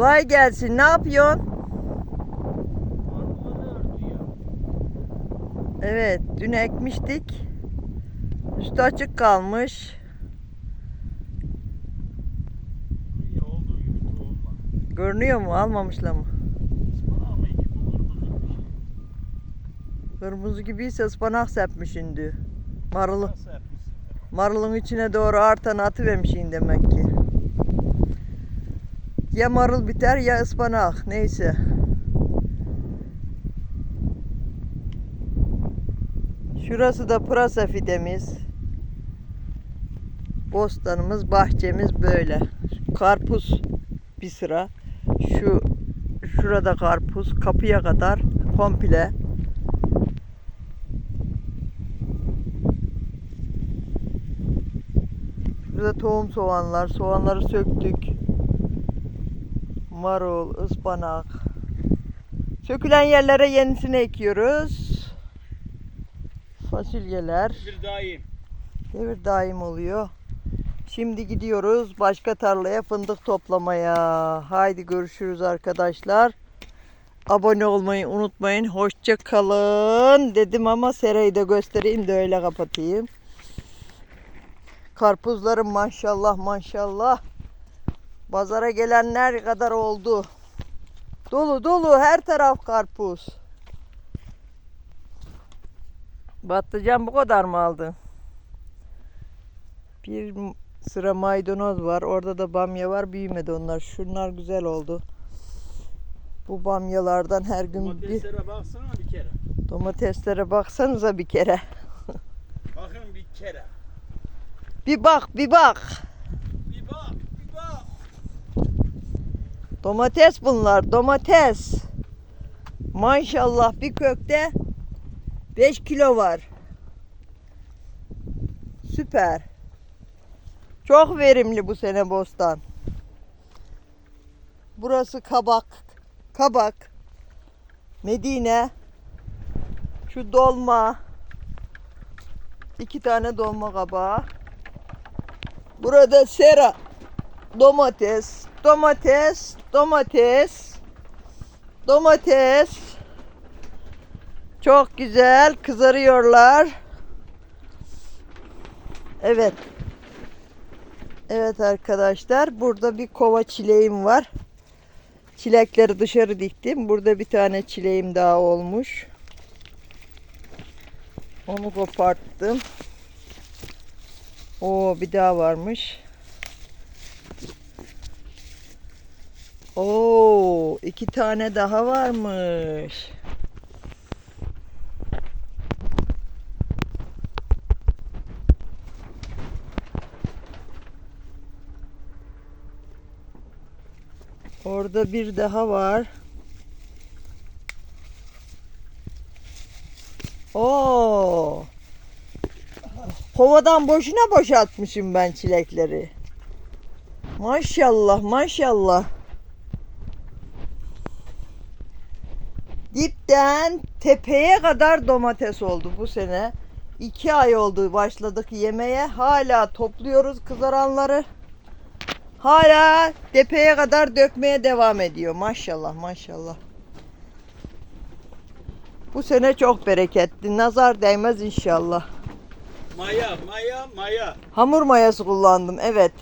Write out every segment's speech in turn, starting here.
Kolay gelsin. Ne yapıyorsun? Evet, dün ekmiştik. Üstü açık kalmış. Görünüyor mu? Almamışlar mı? Kırmızı gibiyse ıspanak sepmişindi. Marılı. Nasıl yapmışsın? Marılın içine doğru artan atıvermişsin demek ki. Ya marul biter ya ıspanak. Neyse. Şurası da pırasa fidemiz. Bostanımız, bahçemiz böyle. Karpuz bir sıra. Şu şurada karpuz kapıya kadar komple. Burada tohum soğanlar. Soğanları söktük. Marul, ıspanak. Sökülen yerlere yenisini ekiyoruz. Fasulyeler. Bir daim. Devir daim oluyor. Şimdi gidiyoruz başka tarlaya fındık toplamaya. Haydi görüşürüz arkadaşlar. Abone olmayı unutmayın. Hoşça kalın dedim ama serayı da göstereyim de öyle kapatayım. Karpuzlarım maşallah maşallah. Pazara gelenler kadar oldu. Dolu dolu her taraf karpuz. Battıcan bu kadar mı aldın? Bir sıra maydanoz var. Orada da bamya var. Büyümedi onlar. Şunlar güzel oldu. Bu bamyalardan her gün bir Domateslere baksana bir kere. domateslere baksanıza bir kere. Bakın bir kere. Bir bak, bir bak. Bir bak, bir bak. Domates bunlar, domates. Maşallah bir kökte 5 kilo var. Süper. Çok verimli bu sene bostan. Burası kabak. Kabak. Medine. Şu dolma. İki tane dolma kabağı. Burada sera. Domates, domates, domates, domates. Çok güzel kızarıyorlar. Evet. Evet arkadaşlar burada bir kova çileğim var. Çilekleri dışarı diktim. Burada bir tane çileğim daha olmuş. Onu koparttım. Oo bir daha varmış. Oo, iki tane daha varmış. Orada bir daha var. Oo. Kovadan boşuna boşaltmışım ben çilekleri. Maşallah, maşallah. Dipten tepeye kadar domates oldu bu sene. İki ay oldu başladık yemeye. Hala topluyoruz kızaranları. Hala tepeye kadar dökmeye devam ediyor. Maşallah maşallah. Bu sene çok bereketli. Nazar değmez inşallah. Maya, maya, maya. Hamur mayası kullandım. Evet.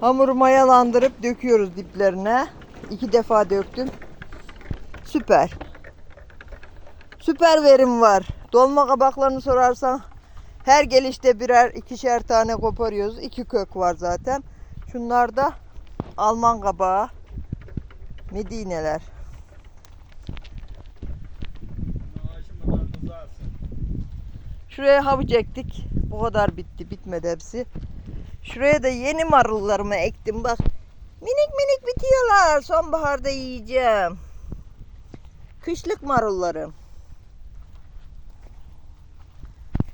Hamuru mayalandırıp döküyoruz diplerine. İki defa döktüm. Süper. Süper verim var. Dolma kabaklarını sorarsan her gelişte birer ikişer tane koparıyoruz. İki kök var zaten. Şunlar da Alman kabağı. Medineler. Şuraya havuç ektik. Bu kadar bitti. Bitmedi hepsi. Şuraya da yeni marullarımı ektim. Bak minik minik bitiyorlar. Sonbaharda yiyeceğim. Kışlık marullarım.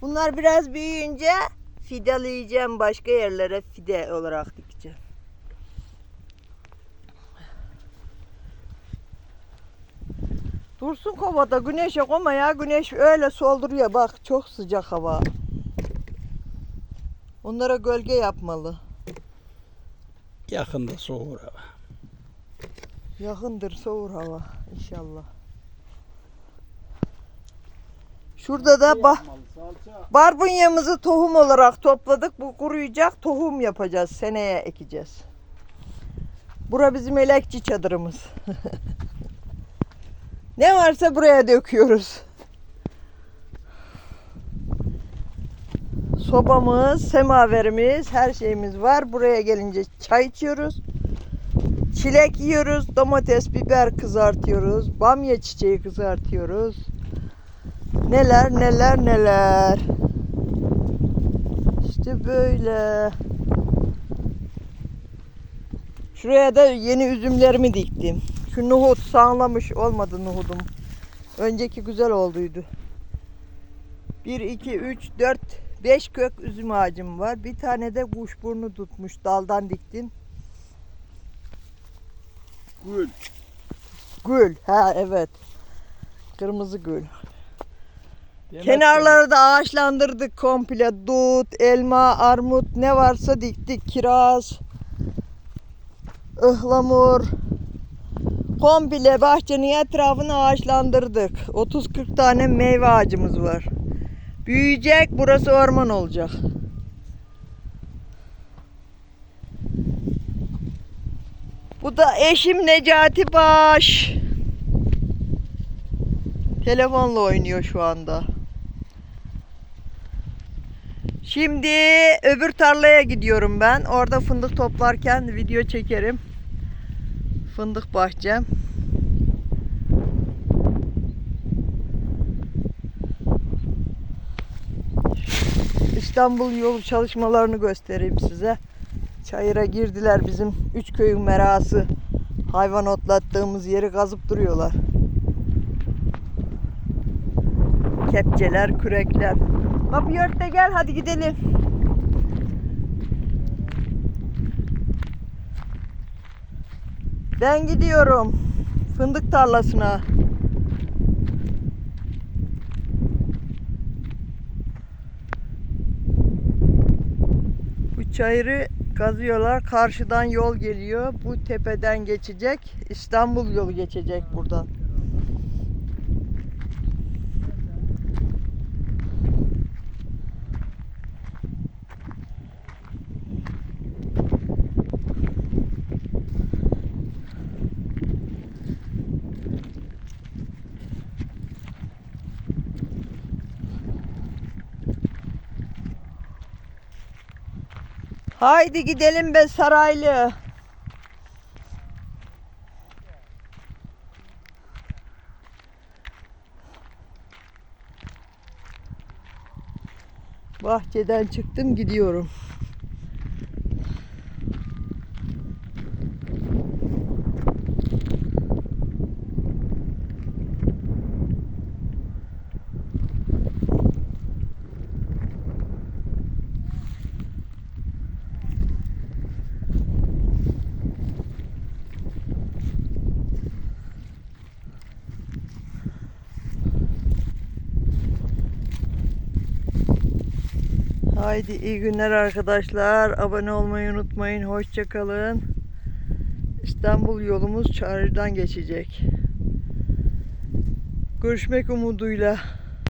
Bunlar biraz büyüyünce fideleyeceğim. Başka yerlere fide olarak dikeceğim. Dursun kovada güneşe koma ya. Güneş öyle solduruyor. Bak çok sıcak hava. Onlara gölge yapmalı. Yakında soğur hava. Yakındır soğur hava inşallah. Şurada da Yapmalı, Salça. barbunyamızı tohum olarak topladık. Bu kuruyacak tohum yapacağız. Seneye ekeceğiz. Bura bizim elekçi çadırımız. ne varsa buraya döküyoruz. Sobamız, semaverimiz, her şeyimiz var. Buraya gelince çay içiyoruz. Çilek yiyoruz, domates, biber kızartıyoruz, bamya çiçeği kızartıyoruz. Neler neler neler. İşte böyle. Şuraya da yeni üzümlerimi diktim. Şu nohut sağlamış olmadı nohudum. Önceki güzel olduydu. 1, 2, 3, 4, 5 kök üzüm ağacım var. Bir tane de kuşburnu tutmuş. Daldan diktim. Gül. Gül. Ha evet. Kırmızı gül. Kenarları da ağaçlandırdık komple. Dut, elma, armut ne varsa diktik. Kiraz, ıhlamur. Komple bahçenin etrafını ağaçlandırdık. 30-40 tane meyve ağacımız var. Büyüyecek, burası orman olacak. Bu da eşim Necati Baş. Telefonla oynuyor şu anda. Şimdi öbür tarlaya gidiyorum ben. Orada fındık toplarken video çekerim. Fındık bahçem. İstanbul yolu çalışmalarını göstereyim size. Çayıra girdiler bizim üç köyün merası. Hayvan otlattığımız yeri kazıp duruyorlar. Kepçeler, kürekler. Kapıyı ört de gel hadi gidelim. Ben gidiyorum fındık tarlasına. Bu çayırı kazıyorlar. Karşıdan yol geliyor. Bu tepeden geçecek. İstanbul yolu geçecek buradan. Haydi gidelim be saraylı. Bahçeden çıktım gidiyorum. Haydi iyi günler arkadaşlar. Abone olmayı unutmayın. Hoşça kalın. İstanbul yolumuz Çağrı'dan geçecek. Görüşmek umuduyla.